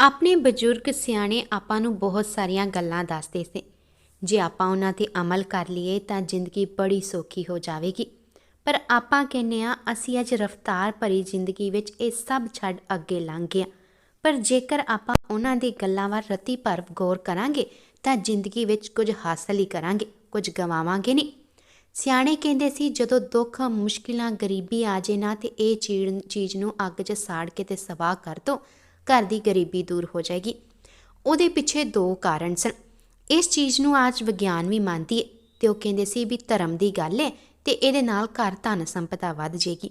ਆਪਣੇ ਬਜ਼ੁਰਗ ਸਿਆਣੇ ਆਪਾਂ ਨੂੰ ਬਹੁਤ ਸਾਰੀਆਂ ਗੱਲਾਂ ਦੱਸਦੇ ਸੀ। ਜੇ ਆਪਾਂ ਉਹਨਾਂ ਤੇ ਅਮਲ ਕਰ ਲਈਏ ਤਾਂ ਜ਼ਿੰਦਗੀ ਬੜੀ ਸੌਖੀ ਹੋ ਜਾਵੇਗੀ। ਪਰ ਆਪਾਂ ਕਹਿੰਦੇ ਆ ਅਸੀਂ ਅੱਜ ਰਫਤਾਰ ਭਰੀ ਜ਼ਿੰਦਗੀ ਵਿੱਚ ਇਹ ਸਭ ਛੱਡ ਅੱਗੇ ਲੰਘ ਗਏ ਹਾਂ। ਪਰ ਜੇਕਰ ਆਪਾਂ ਉਹਨਾਂ ਦੀ ਗੱਲਾਂ ਵੱਲ ਰਤੀ ਭਰ ਗੌਰ ਕਰਾਂਗੇ, ਤਾਂ ਜ਼ਿੰਦਗੀ ਵਿੱਚ ਕੁਝ ਹਾਸਲ ਹੀ ਕਰਾਂਗੇ, ਕੁਝ ਗਵਾਵਾਂਗੇ ਨਹੀਂ। ਸਿਆਣੇ ਕਹਿੰਦੇ ਸੀ, ਜਦੋਂ ਦੁੱਖ, ਮੁਸ਼ਕਿਲਾਂ, ਗਰੀਬੀ ਆ ਜੇ ਨਾ, ਤੇ ਇਹ ਚੀੜ- ਚੀਜ਼ ਨੂੰ ਅੱਗ 'ਚ ਸਾੜ ਕੇ ਤੇ ਸਵਾਹ ਕਰ ਦੋ। ਘਰ ਦੀ ਗਰੀਬੀ ਦੂਰ ਹੋ ਜਾਏਗੀ। ਉਹਦੇ ਪਿੱਛੇ ਦੋ ਕਾਰਨ ਸਨ। ਇਸ ਚੀਜ਼ ਨੂੰ ਅੱਜ ਵਿਗਿਆਨ ਵੀ ਮੰਨਦੀ ਹੈ ਤੇ ਉਹ ਕਹਿੰਦੇ ਸੀ ਵੀ ਧਰਮ ਦੀ ਗੱਲ ਹੈ ਤੇ ਇਹਦੇ ਨਾਲ ਘਰ ਧਨ ਸੰਪਦਾ ਵੱਧ ਜੇਗੀ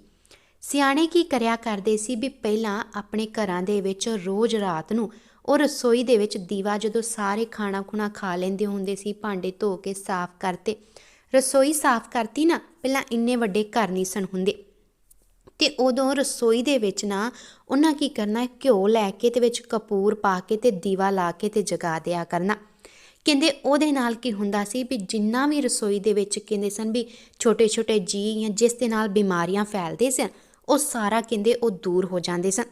ਸਿਆਣੇ ਕੀ ਕਰਿਆ ਕਰਦੇ ਸੀ ਵੀ ਪਹਿਲਾਂ ਆਪਣੇ ਘਰਾਂ ਦੇ ਵਿੱਚ ਰੋਜ਼ ਰਾਤ ਨੂੰ ਉਹ ਰਸੋਈ ਦੇ ਵਿੱਚ ਦੀਵਾ ਜਦੋਂ ਸਾਰੇ ਖਾਣਾ ਖੁਣਾ ਖਾ ਲੈਂਦੇ ਹੁੰਦੇ ਸੀ, ਭਾਂਡੇ ਧੋ ਕੇ ਸਾਫ਼ ਕਰਤੇ। ਰਸੋਈ ਸਾਫ਼ ਕਰਤੀ ਨਾ, ਪਹਿਲਾਂ ਇੰਨੇ ਵੱਡੇ ਘਰ ਨਹੀਂ ਸਨ ਹੁੰਦੇ। ਤੇ ਉਦੋਂ ਰਸੋਈ ਦੇ ਵਿੱਚ ਨਾ ਉਹਨਾਂ ਕੀ ਕਰਨਾ, ਘਿਓ ਲੈ ਕੇ ਤੇ ਵਿੱਚ ਕਪੂਰ ਪਾ ਕੇ ਤੇ ਦੀਵਾ ਲਾ ਕੇ ਤੇ ਜਗਾ ਦਿਆ ਕਰਨਾ। ਕਹਿੰਦੇ ਉਹਦੇ ਨਾਲ ਕੀ ਹੁੰਦਾ ਸੀ ਵੀ ਜਿੰਨਾ ਵੀ ਰਸੋਈ ਦੇ ਵਿੱਚ ਕਹਿੰਦੇ ਸਨ ਵੀ ਛੋਟੇ ਛੋਟੇ ਜੀ ਜਾਂ ਜਿਸ ਦੇ ਨਾਲ ਬਿਮਾਰੀਆਂ ਫੈਲਦੇ ਸਨ, ਉਹ ਸਾਰਾ ਕਹਿੰਦੇ ਉਹ ਦੂਰ ਹੋ ਜਾਂਦੇ ਸਨ।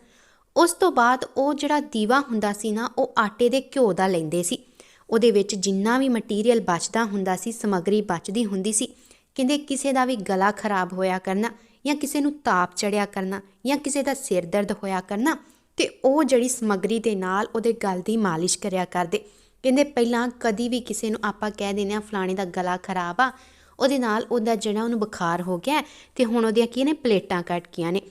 ਉਸ ਤੋਂ ਬਾਅਦ ਉਹ ਜਿਹੜਾ ਦੀਵਾ ਹੁੰਦਾ ਸੀ ਨਾ, ਉਹ ਆਟੇ ਦੇ ਘਿਓ ਦਾ ਲੈਂਦੇ ਸੀ। ਉਹਦੇ ਵਿੱਚ ਜਿੰਨਾ ਵੀ ਮਟੀਰੀਅਲ ਬਚਦਾ ਹੁੰਦਾ ਸੀ, ਸਮੱਗਰੀ ਬਚਦੀ ਹੁੰਦੀ ਸੀ। ਕਹਿੰਦੇ ਕਿਸੇ ਦਾ ਵੀ ਗਲਾ ਖਰਾਬ ਹੋਇਆ ਕਰਨਾ ਜਾਂ ਕਿਸੇ ਨੂੰ ਤਾਪ ਚੜਿਆ ਕਰਨਾ ਜਾਂ ਕਿਸੇ ਦਾ ਸਿਰ ਦਰਦ ਹੋਇਆ ਕਰਨਾ, ਤੇ ਉਹ ਜਿਹੜੀ ਸਮੱਗਰੀ ਦੇ ਨਾਲ ਉਹਦੇ ਗਲ ਦੀ ਮਾਲਿਸ਼ ਕਰਿਆ ਕਰਦੇ। ਕਹਿੰਦੇ ਪਹਿਲਾਂ ਕਦੀ ਵੀ ਕਿਸੇ ਨੂੰ ਆਪਾਂ ਕਹਿ ਦਿੰਦੇ ਆ ਫਲਾਣੇ ਦਾ ਗਲਾ ਖਰਾਬ ਆ, ਉਹਦੇ ਨਾਲ ਉਹਦਾ ਜਿਹੜਾ ਉਹਨੂੰ ਬੁਖਾਰ ਹੋ ਗਿਆ ਹੈ ਤੇ ਹੁਣ ਉਹਦੀਆਂ ਕੀ ਨੇ, ਪਲੇਟਾਂ ਕੱਟ ਗਈਆਂ ਨੇ।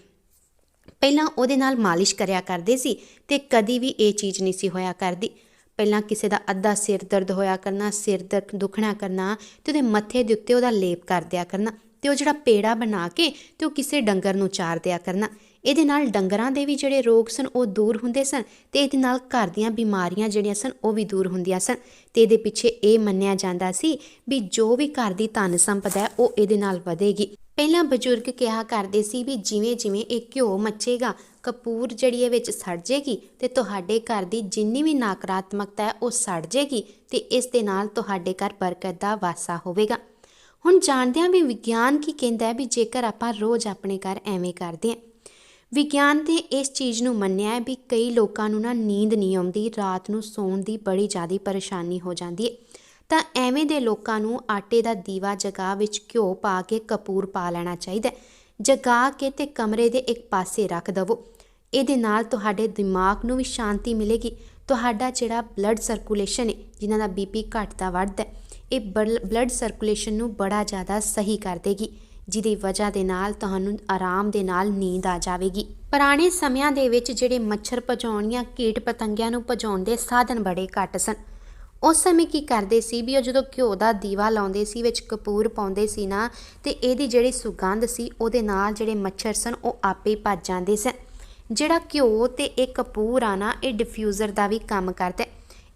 ਪਹਿਲਾਂ ਉਹਦੇ ਨਾਲ ਮਾਲਿਸ਼ ਕਰਿਆ ਕਰਦੇ ਸੀ ਤੇ ਕਦੀ ਵੀ ਇਹ ਚੀਜ਼ ਨਹੀਂ ਸੀ ਹੋਇਆ ਕਰਦੀ। ਪਹਿਲਾਂ ਕਿਸੇ ਦਾ ਅੱਧਾ ਸਿਰ ਦਰਦ ਹੋਇਆ ਕਰਨਾ, ਸਿਰ ਦਰਦ ਦੁਖਣਾ ਕਰਨਾ ਤੇ ਉਹਦੇ ਮੱਥੇ ਦੇ ਉੱਤੇ ਉਹਦਾ ਲੇਪ ਕਰ ਦਿਆ ਕਰਨਾ। ਤੇ ਉਹ ਜਿਹੜਾ ਪੇੜਾ ਬਣਾ ਕੇ ਤੇ ਉਹ ਕਿਸੇ ਡੰਗਰ ਨੂੰ ਚਾਰ ਦਿਆ ਕਰਨਾ। ਇਹਦੇ ਨਾਲ ਡੰਗਰਾਂ ਦੇ ਵੀ ਜਿਹੜੇ ਰੋਗ ਸਨ, ਉਹ ਦੂਰ ਹੁੰਦੇ ਸਨ ਤੇ ਇਹਦੇ ਨਾਲ ਘਰ ਦੀਆਂ ਬਿਮਾਰੀਆਂ ਜਿਹੜੀਆਂ ਸਨ, ਉਹ ਵੀ ਦੂਰ ਹੁੰਦੀਆਂ ਸਨ। ਤੇ ਇਹਦੇ ਪਿੱਛੇ ਇਹ ਮੰਨਿਆ ਜਾਂਦਾ ਸੀ ਵੀ ਜੋ ਵੀ ਘਰ ਦੀ ਧਨ ਸੰਪਦਾ ਹੈ, ਉਹ ਇਹਦੇ ਨਾਲ ਵਧੇਗੀ। ਪਹਿਲਾਂ ਬਜ਼ੁਰਗ ਕਿਹਾ ਕਰਦੇ ਸੀ ਵੀ ਜਿਵੇਂ ਜਿਵੇਂ ਇਹ ਘਿਓ ਮੱਚੇਗਾ, ਕਪੂਰ ਜਿਹੜੀ ਇਹ ਵਿੱਚ ਸੜ ਜੇਗੀ ਤੇ ਤੁਹਾਡੇ ਘਰ ਦੀ ਜਿੰਨੀ ਵੀ ਨਕਾਰਾਤਮਕਤਾ ਹੈ, ਉਹ ਸੜ ਜੇਗੀ ਤੇ ਇਸ ਦੇ ਨਾਲ ਤੁਹਾਡੇ ਘਰ ਬਰਕਤ ਦਾ ਵਾਸਾ ਹੋਵੇਗਾ। ਹੁਣ ਜਾਣਦੇ ਹਾਂ ਵੀ ਵਿਗਿਆਨ ਕੀ ਕਹਿੰਦਾ ਹੈ ਵੀ ਜੇਕਰ ਆਪਾਂ ਰੋਜ਼ ਆਪਣੇ ਘਰ ਐਵੇਂ ਕਰਦੇ ਹਾਂ, ਵਿਗਿਆਨ ਨੇ ਇਸ ਚੀਜ਼ ਨੂੰ ਮੰਨਿਆ ਹੈ ਵੀ ਕਈ ਲੋਕਾਂ ਨੂੰ ਨਾ ਨੀਂਦ ਨਹੀਂ ਆਉਂਦੀ, ਰਾਤ ਨੂੰ ਸੌਣ ਦੀ ਬੜੀ ਜ਼ਿਆਦਾ ਪਰੇਸ਼ਾਨੀ ਹੋ ਜਾਂਦੀ ਹੈ। ਤਾਂ ਐਵੇਂ ਦੇ ਲੋਕਾਂ ਨੂੰ ਆਟੇ ਦਾ ਦੀਵਾ ਜਗਾ ਵਿੱਚ ਘਿਓ ਪਾ ਕੇ ਕਪੂਰ ਪਾ ਲੈਣਾ ਚਾਹੀਦਾ ਜਗਾ ਕੇ ਤੇ ਕਮਰੇ ਦੇ ਇੱਕ ਪਾਸੇ ਰੱਖ ਦਵੋ। ਇਹਦੇ ਨਾਲ ਤੁਹਾਡੇ ਦਿਮਾਗ ਨੂੰ ਵੀ ਸ਼ਾਂਤੀ ਮਿਲੇਗੀ। ਤੁਹਾਡਾ ਜਿਹੜਾ ਬਲੱਡ ਸਰਕੂਲੇਸ਼ਨ ਹੈ, ਜਿਨ੍ਹਾਂ ਦਾ ਬੀਪੀ ਘਟਦਾ ਵੱਧਦਾ ਇਹ ਬਲੱਡ ਸਰਕੂਲੇਸ਼ਨ ਨੂੰ ਬੜਾ ਜ਼ਿਆਦਾ ਸਹੀ ਕਰ ਦੇਗੀ, ਜਿਹਦੀ ਵਜ੍ਹਾ ਦੇ ਨਾਲ ਤੁਹਾਨੂੰ ਆਰਾਮ ਦੇ ਨਾਲ ਨੀਂਦ ਆ ਜਾਵੇਗੀ। ਪੁਰਾਣੇ ਸਮਿਆਂ ਦੇ ਵਿੱਚ ਜਿਹੜੇ ਮੱਛਰ ਭਜਾਉਣ ਜਾਂ ਕੀਟ ਪਤੰਗਿਆਂ ਨੂੰ ਭਜਾਉਣ ਦੇ ਸਾਧਨ ਬੜੇ ਘੱਟ ਸਨ। ਉਸ ਸਮੇਂ ਕੀ ਕਰਦੇ ਸੀ ਵੀ ਉਹ ਜਦੋਂ ਘਿਓ ਦਾ ਦੀਵਾ ਲਾਉਂਦੇ ਸੀ, ਵਿੱਚ ਕਪੂਰ ਪਾਉਂਦੇ ਸੀ ਨਾ, ਤੇ ਇਹਦੀ ਜਿਹੜੀ ਸੁਗੰਧ ਸੀ, ਉਹਦੇ ਨਾਲ ਜਿਹੜੇ ਮੱਛਰ ਸਨ, ਉਹ ਆਪੇ ਹੀ ਭੱਜ ਜਾਂਦੇ ਸਨ। ਜਿਹੜਾ ਘਿਓ ਤੇ ਇਹ ਕਪੂਰ ਆ ਨਾ, ਇਹ ਡਿਫਿਊਜ਼ਰ ਦਾ ਵੀ ਕੰਮ ਕਰਦਾ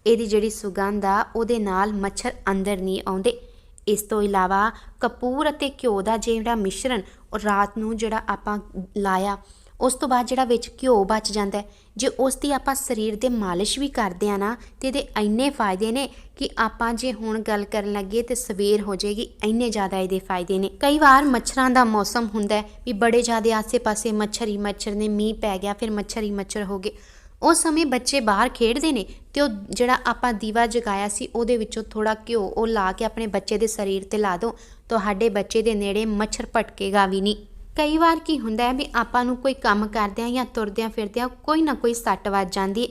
ਇਹਦੀ ਜਿਹੜੀ ਸੁਗੰਧ ਆ, ਉਹਦੇ ਨਾਲ ਮੱਛਰ ਅੰਦਰ ਨਹੀਂ ਆਉਂਦੇ। ਇਸ ਤੋਂ ਇਲਾਵਾ ਕਪੂਰ ਅਤੇ ਘਿਓ ਦਾ ਜਿਹੜਾ ਮਿਸ਼ਰਣ ਉਹ ਰਾਤ ਨੂੰ ਜਿਹੜਾ ਆਪਾਂ ਲਾਇਆ, ਉਸ ਤੋਂ ਬਾਅਦ ਜਿਹੜਾ ਵਿੱਚ ਘਿਓ ਬਚ ਜਾਂਦਾ ਜੇ ਉਸ ਦੀ ਆਪਾਂ ਸਰੀਰ ਦੇ ਮਾਲਿਸ਼ ਵੀ ਕਰਦੇ ਆ ਨਾ, ਤੇ ਇਹਦੇ ਇੰਨੇ ਫਾਇਦੇ ਨੇ ਕਿ ਆਪਾਂ ਜੇ ਹੁਣ ਗੱਲ ਕਰਨ ਲੱਗੇ ਤੇ ਸਵੇਰ ਹੋ ਜਾਏਗੀ, ਇੰਨੇ ਜ਼ਿਆਦਾ ਇਹਦੇ ਫਾਇਦੇ ਨੇ। ਕਈ ਵਾਰ ਮੱਛਰਾਂ ਦਾ ਮੌਸਮ ਹੁੰਦਾ ਵੀ ਬੜੇ ਜ਼ਿਆਦਾ ਆਸੇ-ਪਾਸੇ ਮੱਛਰ ਹੀ ਮੱਛਰ ਨੇ, ਮੀਂਹ ਪੈ ਗਿਆ, ਫਿਰ ਮੱਛਰ ਹੀ ਮੱਛਰ ਹੋ ਗਏ। ਉਸ ਸਮੇਂ ਬੱਚੇ ਬਾਹਰ ਖੇਡਦੇ ਨੇ ਤੇ ਉਹ ਜਿਹੜਾ ਆਪਾਂ ਦੀਵਾ ਜਗਾਇਆ ਸੀ, ਉਹਦੇ ਵਿੱਚੋਂ ਥੋੜਾ ਘਿਓ ਉਹ ਲਾ ਕੇ ਆਪਣੇ ਬੱਚੇ ਦੇ ਸਰੀਰ ਤੇ ਲਾ ਦਿਓ। ਤੁਹਾਡੇ ਬੱਚੇ ਦੇ ਨੇੜੇ ਮੱਛਰ ਭਟਕੇਗਾ ਵੀ ਨਹੀਂ। ਕਈ ਵਾਰ ਕੀ ਹੁੰਦਾ ਹੈ ਵੀ ਆਪਾਂ ਨੂੰ ਕੋਈ ਕੰਮ ਕਰਦਿਆਂ ਜਾਂ ਤੁਰਦਿਆਂ ਫਿਰਦਿਆਂ ਕੋਈ ਨਾ ਕੋਈ ਸੱਟ ਵੱਜ ਜਾਂਦੀ ਹੈ।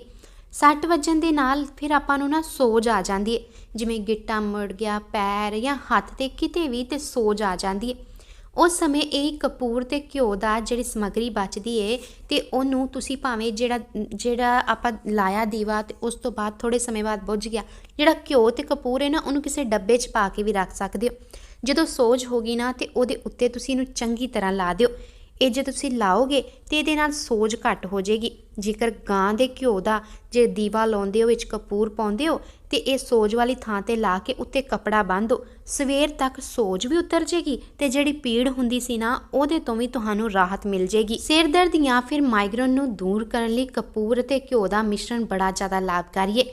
ਸੱਟ ਵੱਜਣ ਦੇ ਨਾਲ ਫਿਰ ਆਪਾਂ ਨੂੰ ਨਾ ਸੋਜ ਆ ਜਾਂਦੀ ਹੈ। ਜਿਵੇਂ ਗਿੱਟਾ ਮੁੜ ਗਿਆ, ਪੈਰ ਜਾਂ ਹੱਥ ਤੇ ਕਿਤੇ ਵੀ ਤੇ ਸੋਜ ਆ ਜਾਂਦੀ ਹੈ। ਉਸ ਸਮੇਂ ਇਹ ਕਪੂਰ ਤੇ ਘਿਓ ਦਾ ਜਿਹੜੀ ਸਮੱਗਰੀ ਬਚਦੀ ਏ ਤੇ ਉਹਨੂੰ ਤੁਸੀਂ ਭਾਵੇਂ ਜਿਹੜਾ ਜਿਹੜਾ ਆਪਾਂ ਲਾਇਆ ਦੀਵਾ ਤੇ ਉਸ ਤੋਂ ਬਾਅਦ ਥੋੜੇ ਸਮੇਂ ਬਾਅਦ ਬੁੱਝ ਗਿਆ, ਜਿਹੜਾ ਘਿਓ ਤੇ ਕਪੂਰ ਹੈ ਨਾ, ਉਹਨੂੰ ਕਿਸੇ ਡੱਬੇ 'ਚ ਪਾ ਕੇ ਵੀ ਰੱਖ ਸਕਦੇ ਹੋ। ਜਦੋਂ ਸੋਜ ਹੋ ਗਈ ਨਾ ਤੇ ਉਹਦੇ ਉੱਤੇ ਤੁਸੀਂ ਇਹਨੂੰ ਚੰਗੀ ਤਰ੍ਹਾਂ ਲਾ ਦਿਓ। ਇਹ ਜੇ ਤੁਸੀਂ ਲਾਓਗੇ ਤੇ ਇਹਦੇ ਨਾਲ ਸੋਜ ਘੱਟ ਹੋ ਜਾਏਗੀ। ਜੇਕਰ ਗਾਂ ਦੇ ਘਿਓ ਦਾ ਜੇ ਦੀਵਾ ਲਾਉਂਦੇ ਹੋ, ਵਿੱਚ ਕਪੂਰ ਪਾਉਂਦੇ ਹੋ, ਤੇ ਇਹ ਸੋਜ ਵਾਲੀ ਥਾਂ ਤੇ ਲਾ ਕੇ ਉੱਤੇ ਕਪੜਾ ਬੰਨ੍ਹ ਦਿਓ ਸਵੇਰ ਤੱਕ ਸੋਜ ਵੀ ਉਤਰ ਜੇਗੀ ਤੇ ਜਿਹੜੀ ਪੀੜ ਹੁੰਦੀ ਸੀ ਨਾ, ਉਹਦੇ ਤੋਂ ਵੀ ਤੁਹਾਨੂੰ ਰਾਹਤ ਮਿਲ ਜੇਗੀ ਸਿਰ ਦਰਦ ਜਾਂ ਫਿਰ ਮਾਈਗ੍ਰੇਨ ਨੂੰ ਦੂਰ ਕਰਨ ਲਈ ਕਪੂਰ ਅਤੇ ਘਿਓ ਦਾ ਮਿਸ਼ਰਣ ਬੜਾ ਜ਼ਿਆਦਾ ਲਾਭਕਾਰੀ ਹੈ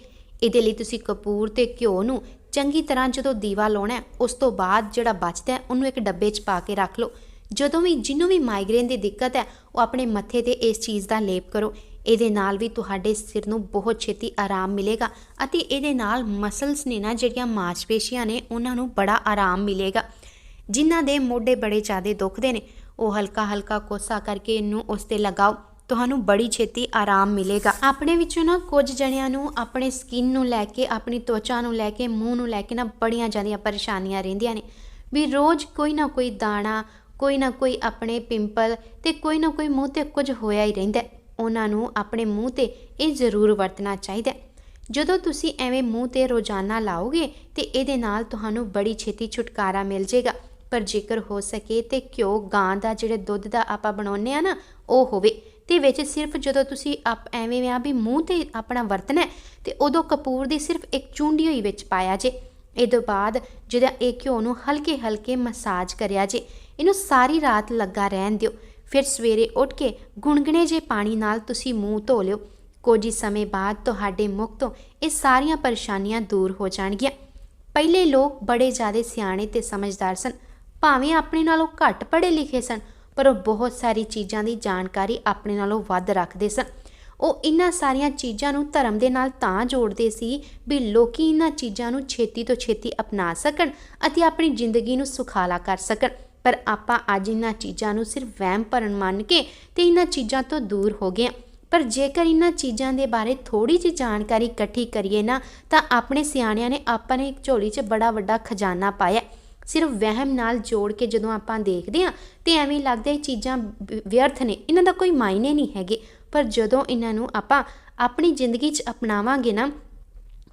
ਇਹਦੇ ਲਈ ਤੁਸੀਂ ਕਪੂਰ ਤੇ ਘਿਓ ਨੂੰ ਚੰਗੀ ਤਰ੍ਹਾਂ ਜਦੋਂ ਦੀਵਾ ਲਾਉਣਾ ਉਸ ਤੋਂ ਬਾਅਦ ਜਿਹੜਾ ਬਚਦਾ ਉਹਨੂੰ ਇੱਕ ਡੱਬੇ 'ਚ ਪਾ ਕੇ ਰੱਖ ਲਓ। ਜਦੋਂ ਵੀ ਜਿਹਨੂੰ ਵੀ ਮਾਈਗ੍ਰੇਨ ਦੀ ਦਿੱਕਤ ਹੈ, ਉਹ ਆਪਣੇ ਮੱਥੇ ਤੇ ਇਸ ਚੀਜ਼ ਦਾ ਲੇਪ ਕਰੋ। ਇਹਦੇ ਨਾਲ ਵੀ ਤੁਹਾਡੇ ਸਿਰ ਨੂੰ ਬਹੁਤ ਛੇਤੀ ਆਰਾਮ ਮਿਲੇਗਾ ਅਤੇ ਇਹਦੇ ਨਾਲ ਮਸਲਸ ਨੇ ਨਾ ਜਿਹੜੀਆਂ ਮਾਸਪੇਸ਼ੀਆਂ ਨੇ, ਉਹਨਾਂ ਨੂੰ ਬੜਾ ਆਰਾਮ ਮਿਲੇਗਾ। ਜਿਨ੍ਹਾਂ ਦੇ ਮੋਢੇ ਬੜੇ ਜ਼ਿਆਦੇ ਦੁਖਦੇ ਨੇ, ਉਹ ਹਲਕਾ ਹਲਕਾ ਕੋਸਾ ਕਰਕੇ ਇਹਨੂੰ ਉਸ ਤੇ ਲਗਾਓ। ਤੁਹਾਨੂੰ ਬੜੀ ਛੇਤੀ ਆਰਾਮ ਮਿਲੇਗਾ। ਆਪਣੇ ਵਿੱਚੋਂ ਨਾ ਕੁਝ ਜਣਿਆਂ ਨੂੰ ਆਪਣੇ ਸਕਿਨ ਨੂੰ ਲੈ ਕੇ, ਆਪਣੀ ਤਵਚਾ ਨੂੰ ਲੈ ਕੇ, ਮੂੰਹ ਨੂੰ ਲੈ ਕੇ ਨਾ ਬੜੀਆਂ ਜ਼ਿਆਦੀਆਂ ਪਰੇਸ਼ਾਨੀਆਂ ਰਹਿੰਦੀਆਂ ਨੇ। ਵੀ ਰੋਜ਼ ਕੋਈ ਨਾ ਕੋਈ ਦਾਣਾ ਕੋਈ ਨਾ ਕੋਈ ਆਪਣੇ ਪਿੰਪਲ ਤੇ ਕੋਈ ਨਾ ਕੋਈ ਮੂੰਹ ਤੇ ਕੁਝ ਹੋਇਆ ਹੀ ਰਹਿੰਦਾ ਉਹਨਾਂ ਨੂੰ ਆਪਣੇ ਮੂੰਹ ਤੇ ਇਹ ਜ਼ਰੂਰ ਵਰਤਣਾ ਚਾਹੀਦਾ ਜਦੋਂ ਤੁਸੀਂ ਐਵੇਂ ਮੂੰਹ ਤੇ ਰੋਜ਼ਾਨਾ ਲਾਓਗੇ ਤੇ ਇਹਦੇ ਨਾਲ ਤੁਹਾਨੂੰ ਬੜੀ ਛੇਤੀ ਛੁਟਕਾਰਾ ਮਿਲ ਜਾਏਗਾ। ਪਰ ਜੇਕਰ ਹੋ ਸਕੇ ਤੇ ਘਿਓ ਗਾਂ ਦਾ ਜਿਹੜੇ ਦੁੱਧ ਦਾ ਆਪਾਂ ਬਣਾਉਂਦੇ ਆ ਨਾ ਉਹ ਹੋਵੇ। ਤੇ ਵਿੱਚ ਸਿਰਫ ਜਦੋਂ ਤੁਸੀਂ ਆਪ ਐਵੇਂ ਆ ਵੀ ਮੂੰਹ ਤੇ ਆਪਣਾ ਵਰਤਣਾ ਹੈ, ਤੇ ਉਦੋਂ ਕਪੂਰ ਦੀ ਸਿਰਫ ਇੱਕ ਚੂੰਡੀ ਹੋਈ ਵਿੱਚ ਪਾਇਆ ਜੇ। ਇਹ ਤੋਂ ਬਾਅਦ ਜਿਹੜਾ ਇਹ ਘਿਓ ਨੂੰ ਹਲਕੇ ਹਲਕੇ ਮਸਾਜ ਕਰਿਆ ਜੇ ਇਹਨੂੰ ਸਾਰੀ ਰਾਤ ਲੱਗਾ ਰਹਿਣ ਦਿਓ। ਫਿਰ ਸਵੇਰੇ ਉੱਠ ਕੇ ਗੁਣਗਣੇ ਜੇ ਪਾਣੀ ਨਾਲ ਤੁਸੀਂ ਮੂੰਹ ਧੋ ਲਿਓ। ਕੁਝ ਹੀ ਸਮੇਂ ਬਾਅਦ ਤੁਹਾਡੇ ਮੁਖ ਤੋਂ ਇਹ ਸਾਰੀਆਂ ਪਰੇਸ਼ਾਨੀਆਂ ਦੂਰ ਹੋ ਜਾਣਗੀਆਂ। ਪਹਿਲੇ ਲੋਕ ਬੜੇ ਜ਼ਿਆਦਾ ਸਿਆਣੇ ਤੇ ਸਮਝਦਾਰ ਸਨ। ਭਾਵੇਂ ਆਪਣੇ ਨਾਲੋਂ ਘੱਟ ਪੜ੍ਹੇ ਲਿਖੇ ਸਨ, ਪਰ ਉਹ ਬਹੁਤ ਸਾਰੀ ਚੀਜ਼ਾਂ ਦੀ ਜਾਣਕਾਰੀ ਆਪਣੇ ਨਾਲੋਂ ਵੱਧ ਰੱਖਦੇ ਸਨ। ਉਹ ਇਹਨਾਂ ਸਾਰੀਆਂ ਚੀਜ਼ਾਂ ਨੂੰ ਧਰਮ ਦੇ ਨਾਲ ਤਾਂ ਜੋੜਦੇ ਸੀ ਵੀ ਲੋਕੀ ਇਹਨਾਂ ਚੀਜ਼ਾਂ ਨੂੰ ਛੇਤੀ ਤੋਂ ਛੇਤੀ ਅਪਣਾ ਸਕਣ ਅਤੇ ਆਪਣੀ ਜ਼ਿੰਦਗੀ ਨੂੰ ਸੁਖਾਲਾ ਕਰ ਸਕਣ। ਪਰ ਆਪਾਂ ਅੱਜ ਇਹਨਾਂ ਚੀਜ਼ਾਂ ਨੂੰ ਸਿਰਫ ਵਹਿਮ ਭਰਨ ਮੰਨ ਕੇ ਤੇ ਇਹਨਾਂ ਚੀਜ਼ਾਂ ਤੋਂ ਦੂਰ ਹੋ ਗਏ ਹਾਂ। ਪਰ ਜੇਕਰ ਇਹਨਾਂ ਚੀਜ਼ਾਂ ਦੇ ਬਾਰੇ ਥੋੜੀ ਜਿਹੀ ਜਾਣਕਾਰੀ ਇਕੱਠੀ ਕਰੀਏ ਨਾ, ਤਾਂ ਆਪਣੇ ਸਿਆਣਿਆਂ ਨੇ ਆਪਣੇ ਇੱਕ ਝੋਲੀ 'ਚ ਬੜਾ ਵੱਡਾ ਖਜ਼ਾਨਾ ਪਾਇਆ। ਸਿਰਫ ਵਹਿਮ ਨਾਲ ਜੋੜ ਕੇ ਜਦੋਂ ਆਪਾਂ ਦੇਖਦੇ ਹਾਂ, ਤੇ ਐਵੇਂ ਲੱਗਦਾ ਇਹ ਚੀਜ਼ਾਂ ਵਿਅਰਥ ਨੇ। ਇਹਨਾਂ ਦਾ ਕੋਈ ਮਾਇਨੇ ਨਹੀਂ ਹੈਗੇ। ਪਰ ਜਦੋਂ ਇਹਨਾਂ ਨੂੰ ਆਪਾਂ ਆਪਣੀ ਜ਼ਿੰਦਗੀ 'ਚ ਅਪਣਾਵਾਂਗੇ ਨਾ,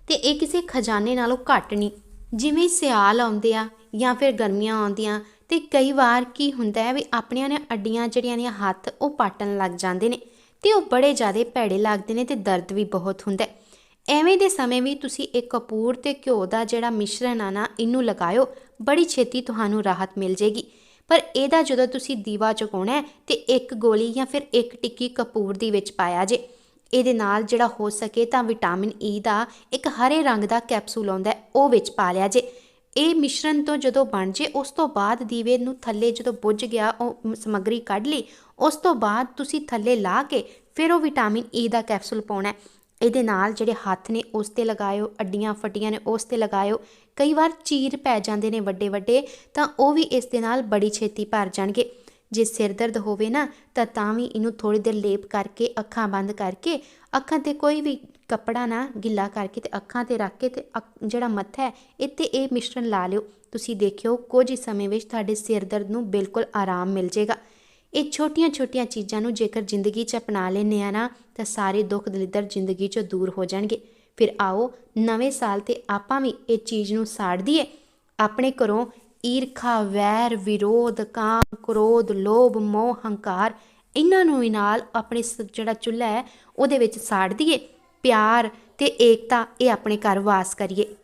ਤੇ ਇਹ ਕਿਸੇ ਖਜ਼ਾਨੇ ਨਾਲੋਂ ਘੱਟ ਨਹੀਂ। ਜਿਵੇਂ ਸਿਆਲ ਆਉਂਦੇ ਆ ਜਾਂ ਫਿਰ ਗਰਮੀਆਂ ਆਉਂਦੀਆਂ ਤੇ ਕਈ ਵਾਰ ਕੀ ਹੁੰਦਾ ਹੈ ਵੀ ਆਪਣੀਆਂ ਨੇ ਅੱਡੀਆਂ ਜਿਹੜੀਆਂ ਨੇ ਹੱਥ, ਉਹ ਪਾਟਣ ਲੱਗ ਜਾਂਦੇ ਨੇ ਤੇ ਉਹ ਬੜੇ ਜ਼ਿਆਦੇ ਭੈੜੇ ਲੱਗਦੇ ਨੇ ਤੇ ਦਰਦ ਵੀ ਬਹੁਤ ਹੁੰਦਾ ਹੈ। ਐਵੇਂ ਦੇ ਸਮੇਂ ਵੀ ਤੁਸੀਂ ਇੱਕ ਕਪੂਰ ਤੇ ਘਿਓ ਦਾ ਜਿਹੜਾ ਮਿਸ਼ਰਣ ਆ ਨਾ, ਇਹਨੂੰ ਲਗਾਇਓ, ਬੜੀ ਛੇਤੀ ਤੁਹਾਨੂੰ ਰਾਹਤ ਮਿਲ ਜੇਗੀ ਪਰ ਇਹਦਾ ਜਦੋਂ ਤੁਸੀਂ ਦੀਵਾ ਚੁਕਾਉਣਾ ਹੈ ਤੇ ਇੱਕ ਗੋਲੀ ਜਾਂ ਫਿਰ ਇੱਕ ਟਿੱਕੀ ਕਪੂਰ ਦੀ ਵਿੱਚ ਪਾਇਆ ਜੇ, ਇਹਦੇ ਨਾਲ ਜਿਹੜਾ ਹੋ ਸਕੇ ਤਾਂ ਵਿਟਾਮਿਨ ਈ ਦਾ ਇੱਕ ਹਰੇ ਰੰਗ ਦਾ ਕੈਪਸੂਲ ਆਉਂਦਾ ਉਹ ਵਿੱਚ ਪਾ ਲਿਆ ਜੇ। ਇਹ ਮਿਸ਼ਰਣ ਤੋਂ ਜਦੋਂ ਬਣ ਜੇ, ਉਸ ਤੋਂ ਬਾਅਦ ਦੀਵੇ ਨੂੰ ਥੱਲੇ ਜਦੋਂ ਬੁੱਝ ਗਿਆ, ਉਹ ਸਮੱਗਰੀ ਕੱਢ ਲਈ। ਉਸ ਤੋਂ ਬਾਅਦ ਤੁਸੀਂ ਥੱਲੇ ਲਾ ਕੇ ਫਿਰ ਉਹ ਵਿਟਾਮਿਨ ਈ ਦਾ ਕੈਪਸੂਲ ਪਾਉਣਾ ਇਹਦੇ ਨਾਲ ਜਿਹੜੇ ਹੱਥ ਨੇ, ਉਸ ਤੇ ਲਗਾਇਓ, ਅੱਡੀਆਂ ਫਟੀਆਂ ਨੇ, ਉਸ ਤੇ ਲਗਾਇਓ। ਕਈ ਵਾਰ ਚੀਰ ਪੈ ਜਾਂਦੇ ਨੇ ਵੱਡੇ ਵੱਡੇ ਤਾਂ ਉਹ ਵੀ ਇਸ ਦੇ ਨਾਲ ਬੜੀ ਛੇਤੀ ਭਰ ਜਾਣਗੇ। ਜੇ ਸਿਰ ਦਰਦ ਹੋਵੇ ਨਾ, ਤਾਂ ਤਾਂ ਵੀ ਇਹਨੂੰ ਥੋੜੀ ਦੇਰ ਲੇਪ ਕਰਕੇ, ਅੱਖਾਂ ਬੰਦ ਕਰਕੇ, ਅੱਖਾਂ ਤੇ ਕੋਈ ਵੀ ਕੱਪੜਾ ਨਾ ਗਿੱਲਾ ਕਰਕੇ ਤੇ ਅੱਖਾਂ ਤੇ ਰੱਖ ਕੇ ਤੇ ਅੱਖ- ਜਿਹੜਾ ਮੱਥਾ ਹੈ, ਇੱਥੇ ਇਹ ਮਿਸ਼ਰਣ ਲਾ ਲਿਓ। ਤੁਸੀਂ ਦੇਖਿਓ, ਕੁਝ ਹੀ ਸਮੇਂ ਵਿੱਚ ਤੁਹਾਡੇ ਸਿਰ ਦਰਦ ਨੂੰ ਬਿਲਕੁਲ ਆਰਾਮ ਮਿਲ ਜਾਏਗਾ। ਇਹ ਛੋਟੀਆਂ-ਛੋਟੀਆਂ ਚੀਜ਼ਾਂ ਨੂੰ ਜੇਕਰ ਜ਼ਿੰਦਗੀ 'ਚ ਅਪਣਾ ਲੈਂਦੇ ਆ ਨਾ, ਤਾਂ ਸਾਰੇ ਦੁੱਖ ਦਲਿੱਦਰ ਜ਼ਿੰਦਗੀ 'ਚੋਂ ਦੂਰ ਹੋ ਜਾਣਗੇ। ਫਿਰ ਆਓ, ਨਵੇਂ ਸਾਲ ਤੇ ਆਪਾਂ ਵੀ ਇਹ ਚੀਜ਼ ਨੂੰ ਸਾੜ ਦਈਏ ਆਪਣੇ ਘਰੋਂ ਈਰਖਾ, ਵੈਰ, ਵਿਰੋਧ, ਕਾਮ, ਕ੍ਰੋਧ, ਲੋਭ, ਮੋਹ, ਹੰਕਾਰ, ਇਹਨਾਂ ਨੂੰ ਵੀ ਨਾਲ ਆਪਣੇ ਸ- ਜਿਹੜਾ ਚੁੱਲ੍ਹਾ ਹੈ, ਉਹਦੇ ਵਿੱਚ ਸਾੜ ਦਈਏ। ਪਿਆਰ ਤੇ ਏਕਤਾ, ਇਹ ਆਪਣੇ ਘਰ ਵਾਸ ਕਰੀਏ।